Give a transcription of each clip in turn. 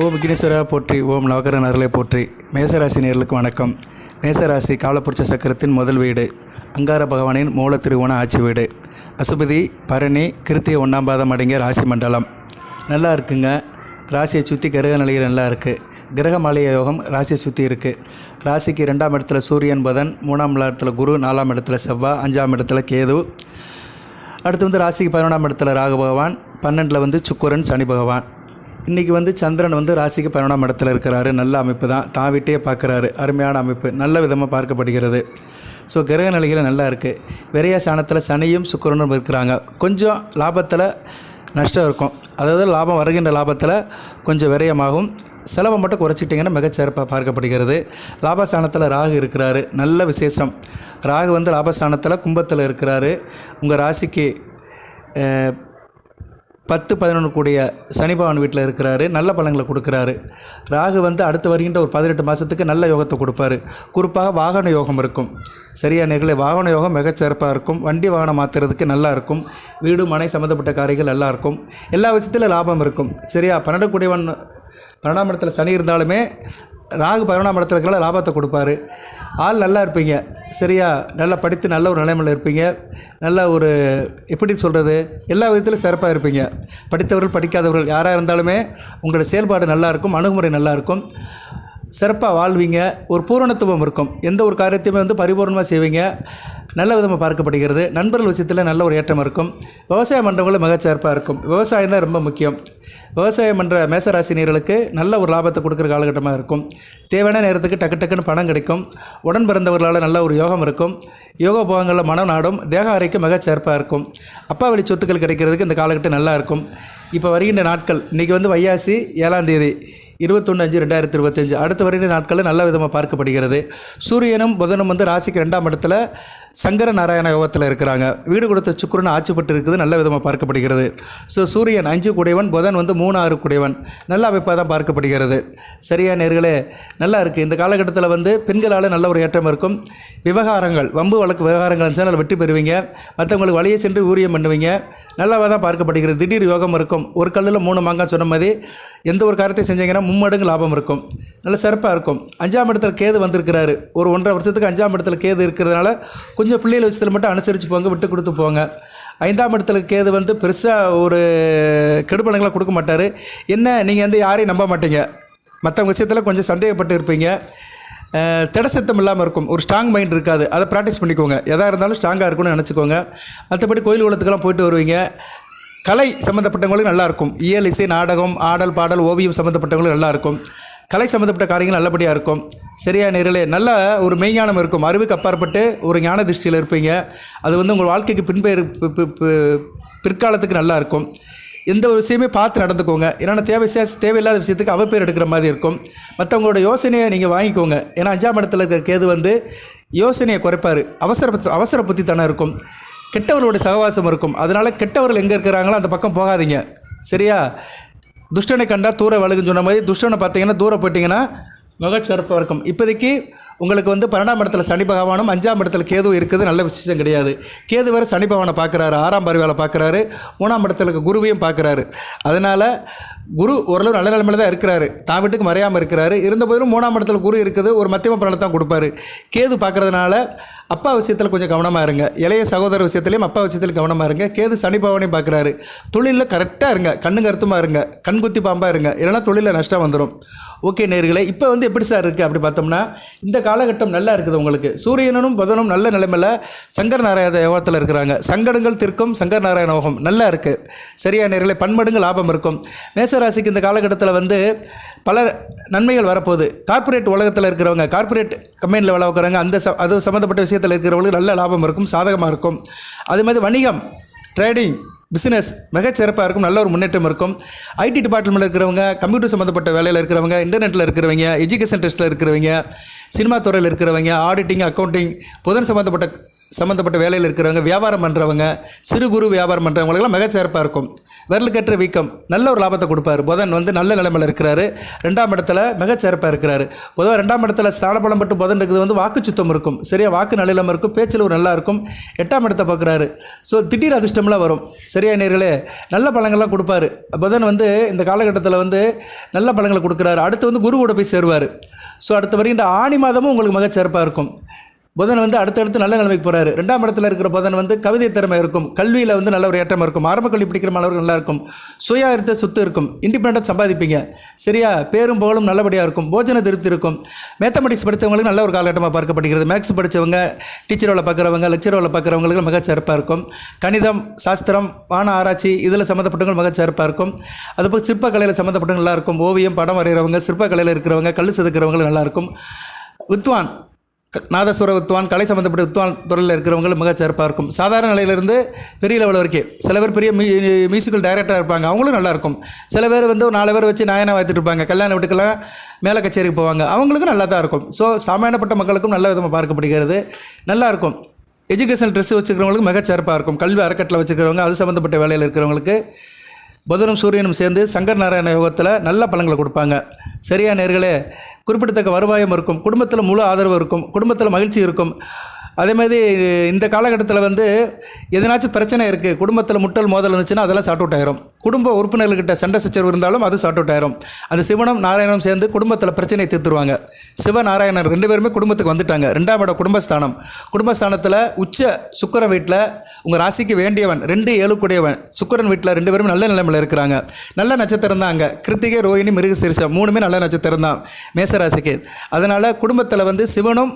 ஓம் விக்னேஸ்வரா போற்றி ஓம் நவகரன் அருளை போற்றி. மேசராசி நேர்களுக்கு வணக்கம். மேசராசி காலப்புருஷ சக்கரத்தின் முதல் வீடு. அங்கார பகவானின் மூல திருவோண ஆட்சி வீடு. அசுபதி பரணி கிருத்திய ஒன்றாம் பாதம் அடங்கிய ராசி மண்டலம். நல்லா இருக்குங்க. ராசியை சுற்றி கிரக நிலையில் நல்லா இருக்குது கிரக மாளிகை யோகம் ராசியை சுற்றி இருக்குது ராசிக்கு ரெண்டாம் இடத்துல சூரியன் புதன் மூணாம் இடத்துல குரு நாலாம் இடத்துல செவ்வாய் அஞ்சாம் இடத்துல கேது. அடுத்து வந்து ராசிக்கு பதினொன்றாம் இடத்துல ராகு பகவான் பன்னெண்டில் வந்து சுக்குரன் சனி பகவான். இன்றைக்கி வந்து சந்திரன் வந்து ராசிக்கு பதினொன்றாம் இடத்துல இருக்கிறாரு. நல்ல அமைப்பு தான். தான் விட்டே பார்க்குறாரு. அருமையான அமைப்பு. நல்ல விதமாக பார்க்கப்படுகிறது. ஸோ கிரக நிலைகள் நல்லா இருக்குது விரைய சாணத்தில் சனியும் சுக்கிரனும் இருக்கிறாங்க. கொஞ்சம் லாபத்தில் நஷ்டம் இருக்கும். அதாவது லாபம் வருகின்ற லாபத்தில் கொஞ்சம் விரயமாகும். செலவை மட்டும் குறைச்சிட்டிங்கன்னா மிகச்சிறப்பாக பார்க்கப்படுகிறது. லாபஸ்தானத்தில் ராகு இருக்கிறாரு. நல்ல விசேஷம். ராகு வந்து லாபஸ்தானத்தில் கும்பத்தில் இருக்கிறாரு. உங்கள் ராசிக்கு பத்து பதினொன்று கூடிய சனி பகவான் வீட்டில் இருக்கிறாரு. நல்ல பழங்களை கொடுக்குறாரு. ராகு வந்து அடுத்து வருகின்ற ஒரு பதினெட்டு மாதத்துக்கு நல்ல யோகத்தை கொடுப்பாரு. குறிப்பாக வாகன யோகம் இருக்கும். சரியா நேர்களே வாகன யோகம் மிகச்சிறப்பாக இருக்கும். வண்டி வாகனம் மாற்றுறதுக்கு நல்லா இருக்கும். வீடு மனை சம்மந்தப்பட்ட காரியங்கள் நல்லா இருக்கும். எல்லா விஷயத்திலும் லாபம் இருக்கும். சரியா பன்னெண்டு கூடியவன் பன்னெண்டாம் இடத்துல சனி இருந்தாலுமே ராகு பதினொன்றாம் இடத்துல இருக்கிற லாபத்தை கொடுப்பாரு. ஆள் நல்லா இருப்பீங்க. சரியா? நல்லா படித்து நல்ல ஒரு நிலைமையில் இருப்பீங்க. நல்ல ஒரு எப்படி சொல்கிறது எல்லா விதத்திலும் சிறப்பாக இருப்பீங்க. படித்தவர்கள் படிக்காதவர்கள் யாராக இருந்தாலுமே உங்களோட செயல்பாடு நல்லாயிருக்கும் அணுகுமுறை நல்லாயிருக்கும் சிறப்பாக வாழ்வீங்க. ஒரு பூரணத்துவம் இருக்கும். எந்த ஒரு காரியத்தையுமே வந்து பரிபூர்ணமாக செய்வீங்க. நல்ல விதமாக பார்க்கப்படுகிறது. நண்பர்கள் விஷயத்தில் நல்ல ஒரு ஏற்றம் இருக்கும். விவசாயம் பண்ணுறவங்களும் மிகச்சிறப்பாக இருக்கும். விவசாயம் தான் ரொம்ப முக்கியம். விவசாயம் பண்ணுற மேசராசினியர்களுக்கு நல்ல ஒரு லாபத்தை கொடுக்குற காலகட்டமாக இருக்கும். தேவையான நேரத்துக்கு டக்கு டக்குன்னு பணம் கிடைக்கும். உடன் பிறந்தவர்களால் நல்ல ஒரு யோகம் இருக்கும். யோக போகங்களில் மனம் நாடும். தேக அறைக்கு மிகச்சிறப்பாக இருக்கும். அப்பா வழி சொத்துக்கள் கிடைக்கிறதுக்கு இந்த காலகட்டம் நல்லா இருக்கும். இப்போ வருகின்ற நாட்கள் இன்றைக்கி வந்து வையாசி ஏழாம் தேதி இருபத்தொன்று அஞ்சு ரெண்டாயிரத்தி இருபத்தஞ்சு. அடுத்து வருகின்ற நாட்களில் நல்ல விதமாக பார்க்கப்படுகிறது. சூரியனும் புதனும் வந்து ராசிக்கு ரெண்டாம் இடத்துல சங்கர நாராயண யோகத்தில் இருக்கிறாங்க. வீடு கொடுத்த சுக்கிரன் ஆட்சிப்பட்டு இருக்குது நல்ல விதமாக பார்க்கப்படுகிறது. ஸோ சூரியன் அஞ்சு குடைவன் புதன் வந்து மூணு ஆறு குடைவன் நல்ல அமைப்பாக தான் பார்க்கப்படுகிறது. சரியா நேர்களே நல்லா இருக்குது இந்த காலகட்டத்தில் வந்து பெண்களால் நல்ல ஒரு ஏற்றம் இருக்கும். விவகாரங்கள் வம்பு வழக்கு விவகாரங்கள் இருந்துச்சுன்னா அதில் வெற்றி பெறுவீங்க. மற்றவங்களுக்கு வழியை சென்று ஊரியம் பண்ணுவீங்க. நல்லாவாக தான் பார்க்கப்படுகிறது. திடீர் யோகம் இருக்கும். ஒரு கல்லில் மூணு மாங்காய் சொன்ன மாதிரி எந்த ஒரு காரியத்தை செஞ்சீங்கன்னா மும்மடங்கு லாபம் இருக்கும். நல்ல சிறப்பாக இருக்கும். அஞ்சாம் இடத்துல கேது வந்திருக்கிறாரு. ஒரு ஒன்றரை வருஷத்துக்கு அஞ்சாம் இடத்துல கேது இருக்கிறதுனால கொஞ்சம் பிள்ளைகள் விஷயத்தில் மட்டும் அனுசரித்து போங்க விட்டு கொடுத்து போங்க. ஐந்தாம் இடத்துல கேது வந்து பெருசாக ஒரு கெடுபணங்களை கொடுக்க மாட்டார். என்ன நீங்கள் வந்து யாரையும் நம்ப மாட்டீங்க. மற்றவங்க விஷயத்தில் கொஞ்சம் சந்தேகப்பட்டு இருப்பீங்க. திடசத்தம் இல்லாமல் இருக்கும். ஒரு ஸ்ட்ராங் மைண்ட் இருக்காது. அதை ப்ராக்டிஸ் பண்ணிக்கோங்க. எதாக இருந்தாலும் ஸ்ட்ராங்காக இருக்கும்னு நினச்சிக்கோங்க. மற்றபடி கோயில் குளத்துக்கெல்லாம் போயிட்டு வருவீங்க. கலை சம்மந்தப்பட்டவங்களுக்கு நல்லாயிருக்கும் இயல் இசை நாடகம் ஆடல் பாடல் ஓவியம் சம்மந்தப்பட்டவங்களுக்கு நல்லாயிருக்கும் கலை சம்மந்தப்பட்ட காரியங்கள் நல்லபடியாக இருக்கும். சரியா நேரிலே நல்ல ஒரு மெய்ஞானம் இருக்கும். அறிவுக்கு அப்பாற்பட்டு ஒரு ஞான திருஷ்டியில் இருப்பீங்க. அது வந்து உங்கள் வாழ்க்கைக்கு பின்பெயர் பிற்காலத்துக்கு நல்லா இருக்கும். எந்த ஒரு விஷயமே பார்த்து நடந்துக்கோங்க. ஏன்னா தேவை தேவையில்லாத விஷயத்துக்கு அவப்பேர் எடுக்கிற மாதிரி இருக்கும். மற்றவங்களோட யோசனையை நீங்கள் வாங்கிக்கோங்க. ஏன்னா அஞ்சாம் இடத்துல இருக்கிற கேது வந்து யோசனையை குறைப்பார். அவசர அவசர புத்தித்தனம் இருக்கும். கெட்டவர்களோட சகவாசம் இருக்கும். அதனால் கெட்டவர்கள் எங்கே இருக்கிறாங்களோ அந்த பக்கம் போகாதீங்க. சரியா? துஷ்டனை கண்டால் தூர வழுகுன்னு சொன்ன மாதிரி துஷ்டனை பார்த்தீங்கன்னா தூரம் போயிட்டீங்கன்னா மிகச்சிறப்பாக இருக்கும். இப்போதைக்கு உங்களுக்கு வந்து பன்னெண்டாம் இடத்துல சனி பகவானும் அஞ்சாம் இடத்துல கேதுவும் இருக்குது. நல்ல விசேஷம் கிடையாது. கேது வேறு சனி பகவானை பார்க்குறாரு. ஆறாம் பருவியால் பார்க்குறாரு. மூணாம் இடத்துல இருக்க குருவையும் பார்க்குறாரு. அதனால் குரு ஓரளவு நல்ல நிலைமையில தான் இருக்கிறாரு. தான் வீட்டுக்கு மறையாமல் இருக்கிறாரு. இருந்தபோதிலும் மூணாம் இடத்துல குரு இருக்குது. ஒரு மத்தியம பலனை தான் கொடுப்பாரு. கேது பார்க்கறதுனால அப்பா விஷயத்தில் கொஞ்சம் கவனமாக இருங்க. இளைய சகோதர விஷயத்துலையும் அப்பா விஷயத்தில் கவனமாக இருங்க. கேது சனி பவனையும் பார்க்குறாரு. தொழிலில் கரெக்டாக இருங்க. கண்ணு கருத்துமாக இருங்க. கண்குத்தி பாம்பாக இருங்க. இல்லைன்னா தொழிலில் நஷ்டம் வந்துடும் ஓகே நேர்களே இப்போ வந்து எப்படி சார் இருக்குது அப்படி பார்த்தோம்னா இந்த காலகட்டம் நல்லா இருக்குது உங்களுக்கு. சூரியனும் புதனும் நல்ல நிலைமையில் சங்கர் நாராயண யோகத்தில் இருக்கிறாங்க. சங்கடங்கள் திருக்கும் சங்கர் நாராயண யோகம் நல்லா இருக்குது சரியா நேர்களை? பன்மடங்கு லாபம் இருக்கும். மேசராசிக்கு இந்த காலகட்டத்தில் வந்து பல நன்மைகள் வரப்போகுது. கார்ப்பரேட் உலகத்தில் இருக்கிறவங்க கார்ப்பரேட் கம்பெனியில் வேலை பார்க்குறாங்க அந்த ச அது சம்மந்தப்பட்ட விஷயத்தில் இருக்கிறவங்களுக்கு நல்ல லாபம் இருக்கும் சாதகமாக இருக்கும். அதே மாதிரி வணிகம் ட்ரேடிங் பிஸ்னஸ் மிகச்சிறப்பாக இருக்கும் நல்ல ஒரு முன்னேற்றம் இருக்கும். ஐடி டிபார்ட்மெண்ட்டில் இருக்கிறவங்க கம்ப்யூட்டர் சம்மந்தப்பட்ட வேலையில் இருக்கிறவங்க இன்டர்நெட்டில் இருக்கிறவங்க எஜுகேஷன் டெஸ்ட்டில் இருக்கிறவங்க சினிமா துறையில் இருக்கிறவங்க ஆடிட்டிங் அக்கௌண்டிங் புதன் சம்மந்தப்பட்ட சம்மந்தப்பட்ட வேலையில் இருக்கிறவங்க வியாபாரம் பண்ணுறவங்க சிறு குறு வியாபாரம் பண்ணுறவங்களுக்கெல்லாம் மிகச்சிறப்பாக இருக்கும். விரலுக்கற்ற வீக்கம் நல்ல ஒரு லாபத்தை கொடுப்பாரு. புதன் வந்து நல்ல நிலைமையில் இருக்கிறாரு. ரெண்டாம் இடத்துல மிகச்சிறப்பாக இருக்கிறாரு. பொதுவாக ரெண்டாம் இடத்துல ஸ்தானபலம் பட்டு புதன் இருக்குது வந்து வாக்கு சுத்தம் இருக்கும். சரியா வாக்கு நல்லிலம் இருக்கும். பேச்சில் ஒரு நல்லா இருக்கும். எட்டாம் இடத்தை பார்க்குறாரு. ஸோ திடீர் அதிர்ஷ்டம்லாம் வரும். சரியா நேர்களே? நல்ல பழங்கள்லாம் கொடுப்பாரு. புதன் வந்து இந்த காலகட்டத்தில் வந்து நல்ல பழங்களை கொடுக்குறாரு. அடுத்து வந்து குரு கூட போய் சேருவார். ஸோ அடுத்த வரைக்கும் இந்த ஆணி மாதமும் உங்களுக்கு மிகச்சிறப்பாக இருக்கும். புதன் வந்து அடுத்தடுத்து நல்ல நிலைமைக்கு போகிறாரு ரெண்டாம் இடத்துல இருக்கிற புதன் வந்து கவிதை திறமை இருக்கும். கல்வியில் வந்து நல்ல ஒரு ஏற்றம் இருக்கும். ஆரம்ப கல்வி படிக்கிற மாணவர்கள் நல்லா இருக்கும். சுயாரித்த சொத்து இருக்கும். இண்டிபெண்ட்டாக சம்பாதிப்பீங்க. சரியா? பேரும் புகழும் நல்லபடியாக இருக்கும். போஜன திருப்தி இருக்கும். மேத்தமெட்டிக்ஸ் படித்தவங்களுக்கு நல்ல ஒரு காலகட்டமாக பார்க்கப்படுகிறது. மேக்ஸ் படித்தவங்க டீச்சர் வேலை பார்க்குறவங்க லெக்சர் வேலை பார்க்குறவங்களுக்கு மிக சிறப்பாக இருக்கும். கணிதம் சாஸ்திரம் வான ஆராய்ச்சி இதில் சம்மந்தப்பட்டவங்க மிக சிறப்பாக இருக்கும். அதுபோல் சிற்பக்கலையில் சம்மந்தப்பட்டவங்க நல்லா இருக்கும். ஓவியம் படம் வரைகிறவங்க சிற்பக்கலையில் இருக்கிறவங்க கல் செதுக்கிறவங்களும் நல்லாயிருக்கும் வித்வான் நாதஸ்வர வித்வான் கலை சம்மந்தப்பட்ட வித்வான் துறையில் இருக்கிறவங்களும் மிகச் சிறப்பாக இருக்கும். சாதாரண நிலையிலிருந்து பெரிய லெவல் வரைக்கும். சில பேர் பெரிய மியூ மியூசிக்கல் டைரக்டராக இருப்பாங்க. அவங்களும் நல்லாயிருக்கும் சில பேர் வந்து ஒரு நாலு பேர் வச்சு நாயனா வைத்துட்டு இருப்பாங்க. கல்யாண வீட்டுக்கெல்லாம் மேலே கச்சேரிக்கு போவாங்க. அவங்களுக்கும் நல்லா தான் இருக்கும். ஸோ சாமானியப்பட்ட மக்களுக்கும் நல்ல விதமாக பார்க்கப்படுகிறது. நல்லாயிருக்கும் எஜுகேஷனல் ட்ரெஸ் வச்சுக்கிறவங்களுக்கு மிகச் சிறப்பாக இருக்கும். கல்வி அறக்கட்டளை வச்சுக்கிறவங்க அது சம்மந்தப்பட்ட வேலையில் இருக்கிறவங்களுக்கு புதனும் சூரியனும் சேர்ந்து சங்கர் நாராயண யோகத்தில் நல்ல பலன்களை கொடுப்பாங்க. சரியா நேர்களே? குறிப்பிடத்தக்க வருவாயம் இருக்கும். குடும்பத்தில் முழு ஆதரவு இருக்கும். குடும்பத்தில் மகிழ்ச்சி இருக்கும். அதே மாதிரி இந்த காலகட்டத்தில் வந்து எதனாச்சும் பிரச்சனை இருக்குது குடும்பத்தில் முட்டல் மோதல் இருந்துச்சுன்னா அதெல்லாம் சார்ட் அவுட் ஆயிரும். குடும்ப உறுப்பினர்கிட்ட சண்டை சச்சரவு இருந்தாலும் அது சார்ட் அவுட் ஆயிரும். அந்த சிவனும் நாராயணனும் சேர்ந்து குடும்பத்தில் பிரச்சனையை தீர்த்துருவாங்க. சிவ நாராயணன் ரெண்டு பேருமே குடும்பத்துக்கு வந்துட்டாங்க. ரெண்டாம் இடம் குடும்பஸ்தானம். குடும்பஸ்தானத்தில் உச்ச சுக்கரன் வீட்டில் உங்கள் ராசிக்கு வேண்டியவன் ரெண்டு ஏழு கூடியவன் சுக்கிரன் வீட்டில் ரெண்டு பேரும் நல்ல நிலைமையில் இருக்கிறாங்க. நல்ல நட்சத்திரம் தான் அங்கே. கிருத்திகை ரோஹிணி மிருகசீரிசம் மூணுமே நல்ல நட்சத்திரம் தான் மேசராசிக்கு அதனால் குடும்பத்தில் வந்து சிவனும்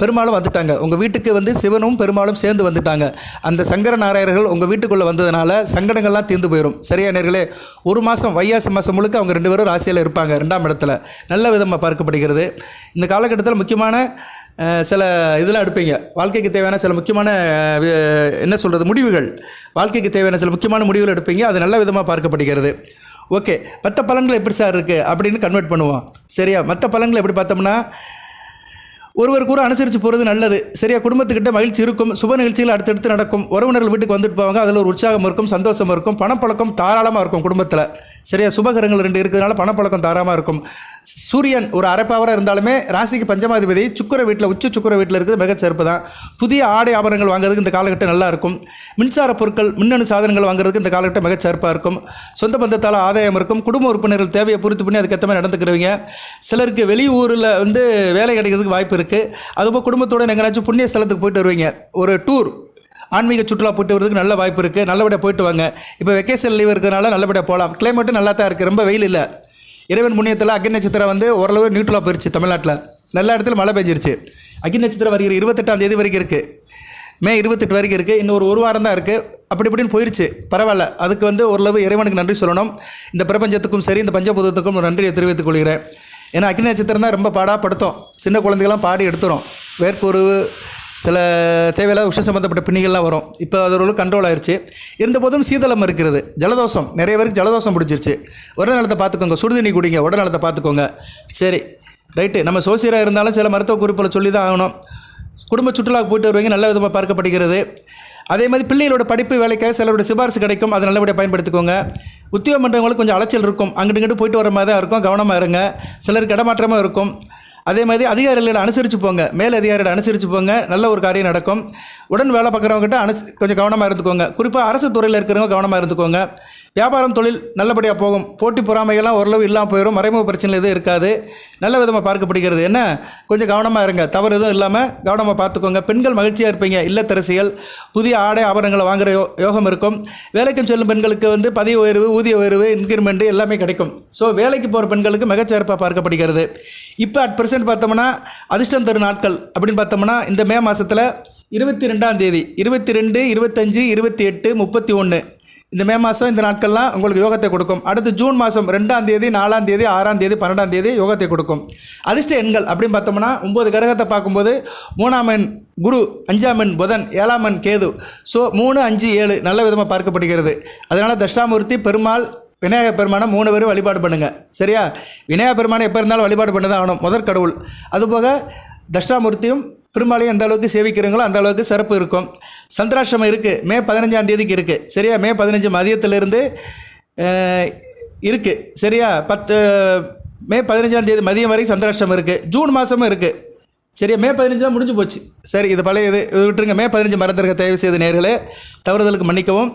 பெருமாளும் வந்துட்டாங்க. உங்கள் வீட்டுக்கு வந்து சிவனும் பெருமாளும் சேர்ந்து வந்துட்டாங்க. அந்த சங்கர நாராயணர்கள் உங்கள் வீட்டுக்குள்ளே வந்ததுனால சங்கடங்கள்லாம் தீர்ந்து போயிடும் சரியா நேர்களே? ஒரு மாதம் வையாசி மாதம் முழுக்க அவங்க ரெண்டு பேரும் ராசியில் இருப்பாங்க ரெண்டாம் இடத்துல. நல்ல விதமாக பார்க்கப்படுகிறது. இந்த காலகட்டத்தில் முக்கியமான சில இதெல்லாம் எடுப்பீங்க. வாழ்க்கைக்கு தேவையான சில முக்கியமான என்ன சொல்கிறது முடிவுகள். வாழ்க்கைக்கு தேவையான சில முக்கியமான முடிவுகள் எடுப்பீங்க. அது நல்ல விதமாக பார்க்கப்படுகிறது. ஓகே. மற்ற பலன்கள் எப்படி சார் இருக்குது அப்படின்னு கன்வெர்ட் பண்ணுவோம். சரியா? மற்ற பலன்கள் எப்படி பார்த்தோம்னா ஒருவர் கூட அனுசரித்து போகிறது நல்லது. சரியா குடும்பத்துக்கிட்ட மகிழ்ச்சி இருக்கும். சுப நிகழ்ச்சிகள் அடுத்தடுத்து நடக்கும். உறவினர்கள் வீட்டுக்கு வந்துட்டு போவாங்க. அதில் ஒரு உற்சாகம் இருக்கும் சந்தோஷம் இருக்கும். பணப்பழக்கம் தாராளமாக இருக்கும் குடும்பத்தில். சரியா சுபகரங்கள் ரெண்டு இருக்கிறதுனால பணப்பழக்கம் தாராளமாக இருக்கும். சூரியன் ஒரு அரைப்பாவராக இருந்தாலுமே ராசிக்கு பஞ்சமாதிபதி சுக்கர வீட்டில் உச்ச சுக்கர வீட்டில் இருக்கிறது மிக சிறப்பு தான். புதிய ஆடை ஆபரணங்கள் வாங்குறதுக்கு இந்த காலகட்டம் நல்லா இருக்கும். மின்சார பொருட்கள் மின்னணு சாதனங்கள் வாங்குறதுக்கு இந்த காலகட்டம் மிக சிறப்பாக இருக்கும். சொந்த பந்தத்தால் ஆதாயம் இருக்கும். குடும்ப உறுப்பினர்கள் தேவையை பூர்த்தி பண்ணி அதுக்கேற்ற மாதிரி நடந்துக்கிறவங்க. சிலருக்கு வெளியூரில் வந்து வேலை கிடைக்கிறதுக்கு வாய்ப்பு இருக்குது அதுபோல் குடும்பத்தோட எங்கேனாச்சும் புண்ணிய ஸ்தலத்துக்கு போயிட்டு வருவீங்க. ஒரு டூர் ஆன்மீக சுற்றுலா போயிட்டு வரதுக்கு நல்ல வாய்ப்பு இருக்குது நல்லபடியாக போயிட்டு வாங்க. இப்போ வெக்கேஷன் லீவ் இருக்கிறதுனால நல்லபடியாக போகலாம் கிளைமேட்டும் நல்லா தான் இருக்குது ரொம்ப வெயில் இல்லை. இறைவன் புண்ணியத்தில் அக்னி நட்சத்திரம் வந்து ஓரளவு நியூட்ரலாக போயிடுச்சு தமிழ்நாட்டில். நல்ல இடத்துல மழை பெஞ்சிருச்சு. அக்னி நட்சத்திரம் வருகிற இருபத்தெட்டாம் தேதி வரைக்கும் இருக்குது மே இருபத்தெட்டு வரைக்கும் இருக்குது இன்னும் ஒரு ஒரு வாரம் தான் இருக்குது அப்படி இப்படின்னு போயிருச்சு. பரவாயில்ல. அதுக்கு வந்து ஓரளவு இறைவனுக்கு நன்றி சொல்லணும். இந்த பிரபஞ்சத்துக்கும் சரி இந்த பஞ்சபூதத்துக்கும் நன்றியை தெரிவித்துக் கொள்கிறேன். ஏன்னா அக்னி நட்சத்திரம் தான் ரொம்ப பாடாப்படுத்தும். சின்ன குழந்தைகள்லாம் பாடி எடுத்துரும். வேர்க்குருவு சில தேவையில்லாத உஷ்ண சம்மந்தப்பட்ட பிணிகள்லாம் வரும். இப்போ அது ஒரு கண்ட்ரோல் ஆயிடுச்சு இருந்தபோதும் சீதளம் இருக்கிறது. ஜலதோஷம். நிறைய பேருக்கு ஜலதோஷம் பிடிச்சிருச்சு. உடல் நலத்தை பார்த்துக்கோங்க. சுடுதண்ணி குடிங்க. உடல் நலத்தை பார்த்துக்கோங்க. சரி. ரைட்டு நம்ம சோசியராக இருந்தாலும் சில மருத்துவ குறிப்புகளை சொல்லி தான் ஆகணும். குடும்ப சுற்றுலாவுக்கு போயிட்டு வருவீங்க. நல்ல விதமாக பார்க்கப்படுகிறது. அதே மாதிரி பிள்ளைகளோட படிப்பு வேலைக்காக சிலருடைய சிபாரிசு கிடைக்கும். அதை நல்லபடியாக பயன்படுத்திக்கோங்க. உத்தியோகம் பண்ணுறவங்களுக்கு கொஞ்சம் அலைச்சல் இருக்கும். அங்கிட்டு இங்கிட்டு போயிட்டு வர மாதிரி தான் இருக்கும். கவனமாக இருங்க. சிலருக்கு இடமாற்றமாக இருக்கும். அதே மாதிரி அதிகாரிகளோட அனுசரித்து போங்க. மேல் அதிகாரியோட அனுசரித்து போங்க. நல்ல ஒரு காரியம் நடக்கும். உடன் வேலை பார்க்குறவங்ககிட்ட அனுச கொஞ்சம் கவனமாக இருந்துக்கோங்க. குறிப்பாக அரசு துறையில் இருக்கிறவங்க கவனமாக இருந்துக்கோங்க. வியாபாரம் தொழில் நல்லபடியாக போகும். போட்டி பொறாமைகள்லாம் ஓரளவு இல்லாமல் போயிடும் மறைமுக பிரச்சனை எதுவும் இருக்காது. நல்ல விதமாக பார்க்கப்படுகிறது. என்ன? கொஞ்சம் கவனமாக இருங்க. தவறு எதுவும் இல்லாமல் கவனமாக பார்த்துக்கோங்க. பெண்கள் மகிழ்ச்சியாக இருப்பீங்க. இல்லத்தரசிகள் புதிய ஆடை ஆபரணங்களை வாங்குகிற யோ யோகம் இருக்கும். வேலைக்கும் செல்லும் பெண்களுக்கு வந்து பதவி உயர்வு ஊதிய உயர்வு இன்க்ரிமெண்ட் எல்லாமே கிடைக்கும். ஸோ வேலைக்கு போகிற பெண்களுக்கு மிகச்சிறப்பாக பார்க்கப்படுகிறது. இப்போ அட் ப்ரெசென்ட் பார்த்தோம்னா அதிர்ஷ்டம் தரும் நாட்கள் அப்படின்னு பார்த்தோம்னா இந்த மே மாதத்தில் இருபத்தி ரெண்டாம் தேதி இருபத்தி ரெண்டு இருபத்தஞ்சி இருபத்தி எட்டு முப்பத்தி ஒன்று இந்த மே மாதம் இந்த நாட்கள்லாம் உங்களுக்கு யோகத்தை கொடுக்கும். அடுத்து ஜூன் மாதம் ரெண்டாம் தேதி நாலாம் தேதி ஆறாம் தேதி பன்னெண்டாம் தேதி யோகத்தை கொடுக்கும். அதிர்ஷ்ட எண்கள் அப்படின்னு பார்த்தோம்னா ஒம்பது கிரகத்தை பார்க்கும்போது மூணாம் எண் குரு அஞ்சாம் எண் புதன் ஏழாம் எண் கேது. ஸோ மூணு அஞ்சு ஏழு நல்ல விதமாக பார்க்கப்படுகிறது. அதனால் தஷ்டாமூர்த்தி பெருமாள் விநாயகர் பெருமானை மூணு பேரும் வழிபாடு பண்ணுங்கள் சரியா? விநாயக பெருமானை எப்போ இருந்தாலும் வழிபாடு பண்ண தான் ஆகணும். முதற் கடவுள். அதுபோக தஷ்டாமூர்த்தியும் பெருமாளையும் எந்த அளவுக்கு சேவிக்கிறீங்களோ அந்த அளவுக்கு சிறப்பு இருக்கும். சந்திராஷ்டமம் இருக்குது மே பதினஞ்சாம் தேதிக்கு இருக்குது சரியா? மே பதினஞ்சு மதியத்திலிருந்து இருக்குது சரியா? பத்து மே பதினஞ்சாம் தேதி மதியம் வரைக்கும் சந்திராஷ்டமம் இருக்குது ஜூன் மாதமும் இருக்குது சரியா? மே பதினஞ்சு தான் முடிஞ்சு போச்சு. சரி இது பழைய இது. விட்டுருங்க. மே பதினஞ்சு மறந்துருக்க தயவு செய்து நேர்களே தவறுதலுக்கு மன்னிக்கவும்.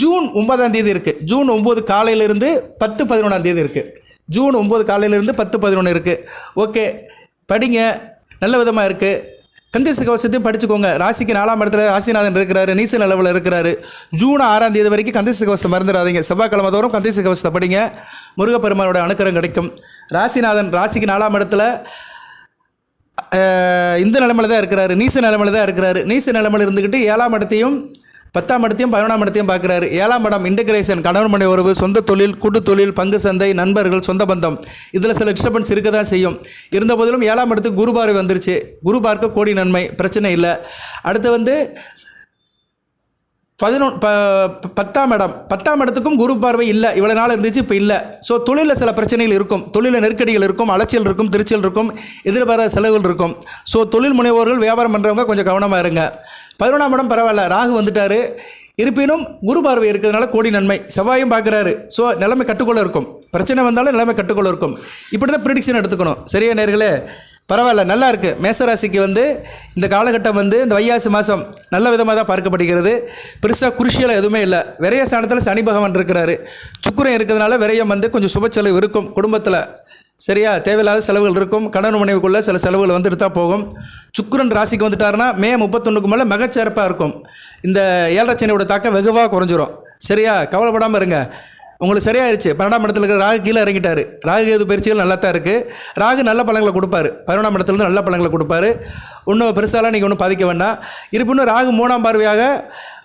ஜூன் ஒன்பதாம் தேதி இருக்குது ஜூன் ஒம்பது காலையிலேருந்து பத்து பதினொன்றாம் தேதி இருக்குது ஜூன் ஒம்பது காலையிலேருந்து பத்து பதினொன்று இருக்குது ஓகே. படிங்க. நல்ல விதமாக இருக்குது கந்தேச கவசத்தையும் படிச்சுக்கோங்க. ராசிக்கு நாலாம் இடத்துல ராசிநாதன் இருக்கிறாரு நீச நிலவில் இருக்கிறாரு. ஜூன் ஆறாம் தேதி வரைக்கும் கந்தேச கவசம் மறந்துடாதீங்க. செவ்வாய்க்கிழமை தோறும் கந்தேச கவசத்தை படிங்க. முருகப்பெருமானோட அனுக்கிரம் கிடைக்கும். ராசிநாதன் ராசிக்கு நாலாம் இடத்துல இந்த நிலமையில தான் இருக்கிறாரு. நீச நிலமையில தான் இருக்கிறாரு. நீச நிலமையில இருந்துக்கிட்டு ஏழாம் இடத்தையும் பத்தாம் இடத்தையும் பதினொன்றாம் இடத்தையும் பார்க்குறாரு. ஏழாம் இடம் இன்டகிரேஷன் கணவன் மனை உறவு சொந்த தொழில் கூட்டு தொழில் பங்கு சந்தை நண்பர்கள் சொந்த பந்தம். இதில் சில டிஸ்டர்பன்ஸ் இருக்க தான் செய்யும். இருந்த போதிலும் ஏழாம் இடத்துக்கு குரு பார்வை வந்துருச்சு. குரு பார்க்க கோடி நன்மை பிரச்சனை இல்லை. அடுத்து வந்து பதினொன்று ப ப- பத்தாம் இடம். பத்தாம் இடத்துக்கும் குரு பார்வை இல்லை. இவ்வளோ நாள் இருந்துச்சு இப்போ இல்லை. ஸோ தொழிலில் சில பிரச்சனைகள் இருக்கும். தொழிலில் நெருக்கடிகள் இருக்கும். அலைச்சல் இருக்கும். திருச்சல் இருக்கும். எதிர்பாராத செலவுகள் இருக்கும். ஸோ தொழில் முனைவோர்கள் வியாபாரம் பண்ணுறவங்க கொஞ்சம் கவனமாக இருங்க. பதினொன்றாம் இடம் பரவாயில்ல. ராகு வந்துட்டார். இருப்பினும் குரு பார்வை இருக்கிறதுனால கோடி நன்மை. செவ்வாயும் பார்க்குறாரு ஸோ நிலைமை கட்டுக்குள்ளே இருக்கும். பிரச்சனை வந்தாலும் நிலைமை கட்டுக்குள்ளே இருக்கும். இப்படி தான் ப்ரிடிக்ஷன் எடுத்துக்கணும். சரியா நேர்களே? பரவாயில்ல நல்லா இருக்குது மேசராசிக்கு வந்து இந்த காலகட்டம் வந்து இந்த வைகாசி மாதம் நல்ல விதமாக தான் பார்க்கப்படுகிறது. பெருசாக குருஷியில் எதுவுமே இல்லை. விரைய ஸ்தானத்தில் சனி பகவான் இருக்கிறாரு. சுக்கிரன் இருக்கிறதுனால விரயம் வந்து கொஞ்சம் சுப செலவு இருக்கும். குடும்பத்தில் சரியா தேவையில்லாத செலவுகள் இருக்கும். கடன் மனைவிக்குள்ளே சில செலவுகள் வந்துட்டு தான் போகும். சுக்கிரன் ராசிக்கு வந்துட்டாருன்னா மே முப்பத்தொன்றுக்கு மேலே மிகச்சிறப்பாக இருக்கும். இந்த ஏழரை சனியோட தாக்கம் வெகுவாக குறைஞ்சிரும். சரியா? கவலைப்படாமல் இருங்க. உங்களுக்கு சரியாயிருச்சு. பன்னெண்டாம் இடத்துல இருக்கிற ராகு கீழே இறங்கிட்டாரு. ராகு கேது பயிற்சிகள் நல்லா தான் இருக்குது ராகு நல்ல பழங்களை கொடுப்பாரு. பதினொன்றாம் இடத்துலேருந்து நல்ல பழங்களை கொடுப்பாரு. இன்னும் பெருசாலாம் நீங்கள் ஒன்றும் பாதிக்க வேண்டாம். இருப்பினும் ராகு மூணாம் பார்வையாக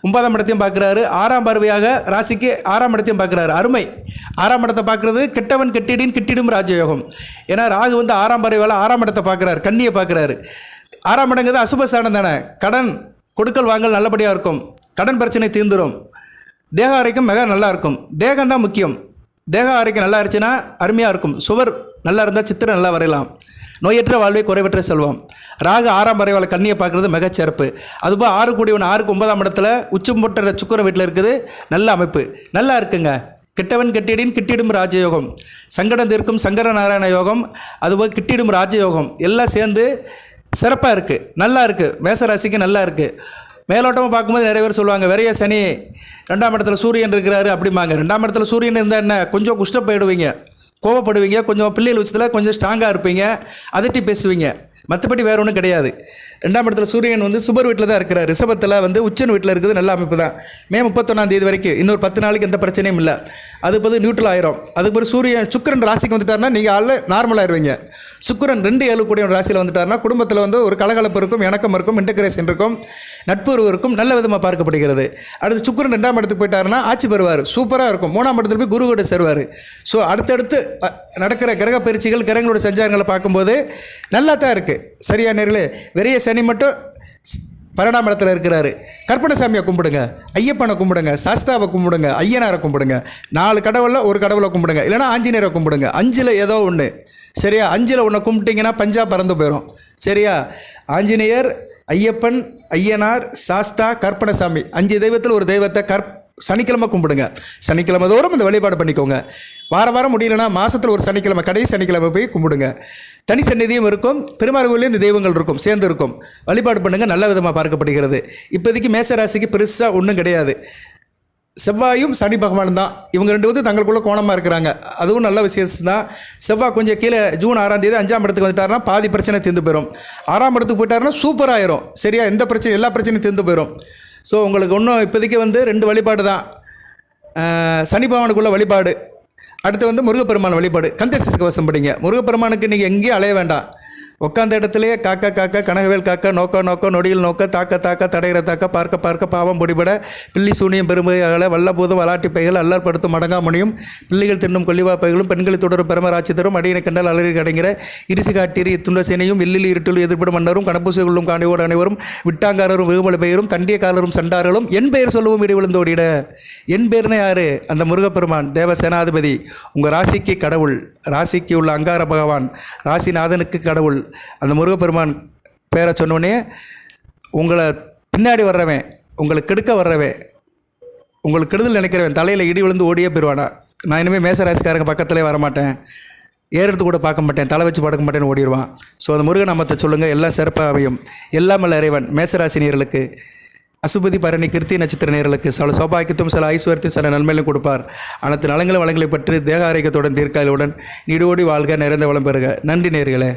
ஒன்பதாம் இடத்தையும் பார்க்குறாரு. ஆறாம் பார்வையாக ராசிக்கு ஆறாம் இடத்தையும் பார்க்குறாரு. அருமை. ஆறாம் இடத்தை பார்க்குறது கெட்டவன் கெட்டிடின் கிட்டிடும் ராஜயோகம். ஏன்னா ராகு வந்து ஆறாம் பார்வையால் ஆறாம் இடத்தை பார்க்குறாரு. கண்ணியை பார்க்குறாரு. ஆறாம் இடங்கிறது அசுபஸ்தானம் தானே. கடன் கொடுக்கல் வாங்கல் நல்லபடியாக இருக்கும். கடன் பிரச்சனை தீர்ந்துடும் தேக ஆரோக்கியம் மிக நல்லா இருக்கும் தேகம் தான் முக்கியம். தேக ஆரோக்கியம் நல்லா இருந்துச்சுன்னா அருமையாக இருக்கும். சுவர் நல்லா இருந்தால் சித்திரம் நல்லா வரையலாம். நோயற்ற வாழ்வை குறைவற்ற செல்வம். ராகு ஆறாம் வரைவாள கண்ணியை பார்க்குறது மிகச்சிறப்பு அதுபோல் ஆறு கூடியவன் ஆறுக்கு ஒன்பதாம் இடத்துல உச்சம் போட்டுற சுக்கர வீட்டில் இருக்குது. நல்ல அமைப்பு. நல்லா இருக்குங்க. கெட்டவன் கெட்டிடின் கிட்டிடும் ராஜயோகம். சங்கடம் தீர்க்கும் சங்கர நாராயண யோகம். அதுபோல் கிட்டிடும் ராஜயோகம். எல்லாம் சேர்ந்து சிறப்பாக இருக்குது நல்லா இருக்குது மேசராசிக்கு நல்லா இருக்குது மேலோட்டமாக பார்க்கும்போது நிறைய பேர் சொல்லுவாங்க விரைய சனி ரெண்டாம் இடத்துல சூரியன் இருக்கிறாரு அப்படிம்பாங்க. ரெண்டாம் இடத்துல சூரியன் இருந்தால் என்ன? கொஞ்சம் குஷ்டப்போயிடுவீங்க கோவப்படுவீங்க. கொஞ்சம் பிள்ளைகள் விஷயத்தில் கொஞ்சம் ஸ்ட்ராங்காக இருப்பீங்க. அதட்டி பேசுவீங்க. மற்றபடி வேற ஒன்றும் கிடையாது. ரெண்டாம் இடத்துல சூரியன் வந்து சுபர் வீட்டில் தான் இருக்கிறார். ரிஷபத்தில் வந்து உச்சன் வீட்டில் இருக்குது. நல்ல அமைப்பு தான். மே முப்பத்தொன்னாம் தேதி வரைக்கும் இன்னொரு பத்து நாளைக்கு எந்த பிரச்சனையும் இல்லை. அது பிறகு நியூட்ரல் ஆயிரும். அதுக்கு பிறகு சூரியன் சுக்கிரன் ராசிக்கு வந்துட்டாருன்னா நீங்கள் ஆள் நார்மலாகிடுவீங்க சுக்கரன் சுக்கிரன் ரெண்டு ஏழு கூடிய ராசியில் வந்துட்டாருன்னா குடும்பத்தில் வந்து ஒரு கலகலப்பு இருக்கும் இணக்கம் இருக்கும் இன்டகிரேஷன் இருக்கும் நட்புறவு இருக்கும் நல்ல விதமாக பார்க்கப்படுகிறது. அடுத்து சுக்கரன் ரெண்டாம் இடத்துக்கு போயிட்டாருன்னா ஆட்சி பெறுவார். சூப்பராக இருக்கும். மூணாம் இடத்துல போய் குரு கூட சேருவார். ஸோ அடுத்தடுத்து நடக்கிற கிரக பயிற்சிகள் கிரகங்களோட சஞ்சாரங்களை பார்க்கும்போது நல்லா தான் இருக்குது சரியா நேர்களே? வெறிய சனி மட்டும் ஸ்- பன்னெண்டாம் இடத்துல இருக்கிறாரு. கற்பனை கும்பிடுங்க ஐயப்பனை கும்பிடுங்க சாஸ்தாவை கும்பிடுங்க ஐயனாரை கும்பிடுங்க. நாலு கடவுளில் ஒரு கடவுளை கும்பிடுங்க. இல்லைனா ஆஞ்சநேயரை கும்பிடுங்க. அஞ்சில் ஏதோ ஒன்று சரியா? அஞ்சில் ஒன்று கும்பிட்டிங்கன்னா பஞ்சா பறந்து போயிடும் சரியா? ஆஞ்சநேயர் ஐயப்பன் ஐயனார் சாஸ்தா கற்பனசாமி. அஞ்சு தெய்வத்தில் ஒரு தெய்வத்தை கற் சனிக்கிழமை கும்பிடுங்க. சனிக்கிழமை தோறும் இந்த வழிபாடு பண்ணிக்கோங்க. வார வாரம் முடியலன்னா மாதத்தில் ஒரு சனிக்கிழமை கடைசி சனிக்கிழமை போய் கும்பிடுங்க. தனி சந்நிதியும் இருக்கும் பெருமாள் கோயிலையும் இந்த தெய்வங்கள் இருக்கும் சேர்ந்து இருக்கும். வழிபாடு பண்ணுங்கள் நல்ல விதமாக பார்க்கப்படுகிறது. இப்போதைக்கு மேசராசிக்கு பெருசாக ஒன்றும் கிடையாது. செவ்வாயும் சனி பகவான் தான். இவங்க ரெண்டு வந்து தங்களுக்குள்ளே கோணமாக இருக்கிறாங்க. அதுவும் நல்ல விசேஷம் தான் செவ்வாய் கொஞ்சம் கீழே ஜூன் ஆறாம் தேதி அஞ்சாம் இடத்துக்கு வந்துட்டாருன்னா பாதி பிரச்சனை தீர்ந்து போயிடும் ஆறாம் இடத்துக்கு போயிட்டாருன்னா சூப்பராகிடும் சரியா? எந்த பிரச்சனை எல்லா பிரச்சனையும் தீர்ந்து போயிடும் ஸோ உங்களுக்கு இன்னும் இப்போதைக்கு வந்து ரெண்டு வழிபாடு தான். அஹ், சனி பகவானுக்குள்ள வழிபாடு. அடுத்து வந்து முருகப்பெருமான் வழிபாடு. கந்தேசி கவசம் படிங்க. முருகப்பெருமானுக்கு நீங்கள் எங்கேயும் அலைய வேண்டாம். உட்காந்த இடத்துலயே காக்கா காக்கா கனகவேல் காக்கா நோக்க நோக்க நொடியில் நோக்க தாக்க தாக்க தடைகிற தாக்க பார்க்க பார்க்க பாவம் பொடிபட பில்லி சூனியம் பெருமை வல்லபூதம் வலாட்டி பைகள் அல்லற்படுத்தும் படுத்தும் மடங்காமணியும் பிள்ளைகள் தின்னும் கொல்லிவா பைகளும் பெண்களை தொடரும் பெருமராட்சி தரும் அடியினை கண்டால் அலறி கடைங்கிற இரிசு காட்டீரி துண்டசேனையும் எல்லில் இருட்டில் எதிர்ப்படும் மன்னரும் கணப்பூசி கொள்ளும் காணியோடு அனைவரும் விட்டாங்காரரும் வெகுமலை பெயரும் தண்டிய காலரும் சண்டார்களும் என் பெயர் சொல்லவும் இடி விழுந்தோடிட. என் பேர்னு யாரு? அந்த முருகப்பெருமான் தேவ சேனாதிபதி உங்கள் ராசிக்கு கடவுள் ராசிக்கு உள்ள அங்கார பகவான் ராசிநாதனுக்கு கடவுள் அந்த முருகப்பெருமான் பேரை சொன்னோடனே உங்களை பின்னாடி வர்றவன் உங்களை கெடுக்க வர்றவன் உங்களுக்கு கெடுதல் நினைக்கிறவன் தலையில் இடி விழுந்து ஓடியே போயிடுவானா நான் இனிமேல் மேசராசிக்காரங்க பக்கத்துலேயே வரமாட்டேன். ஏறது கூட பார்க்க மாட்டேன். தலை வச்சு படுக்க மாட்டேன்னு ஓடிடுவான் ஸோ அந்த முருகன் அமத்தை சொல்லுங்கள் எல்லாம் சிறப்பாக அமையும். எல்லாமல்ல இறைவன் மேசராசி நேர்களுக்கு அசுபதி பரணி கிருத்தி நட்சத்திர நேர்களுக்கு சில சௌபாக்கியத்தும் சில ஐஸ்வர்யத்தையும் சில நன்மையிலும் கொடுப்பார். அனைத்து நலங்களும் வளங்களை பற்றி தேக ஆரோக்கியத்துடன் தீர்க்காலுடன் நீடோடி வாழ்க நிறைந்த வளம் பெறுக. நன்றி நேர்களே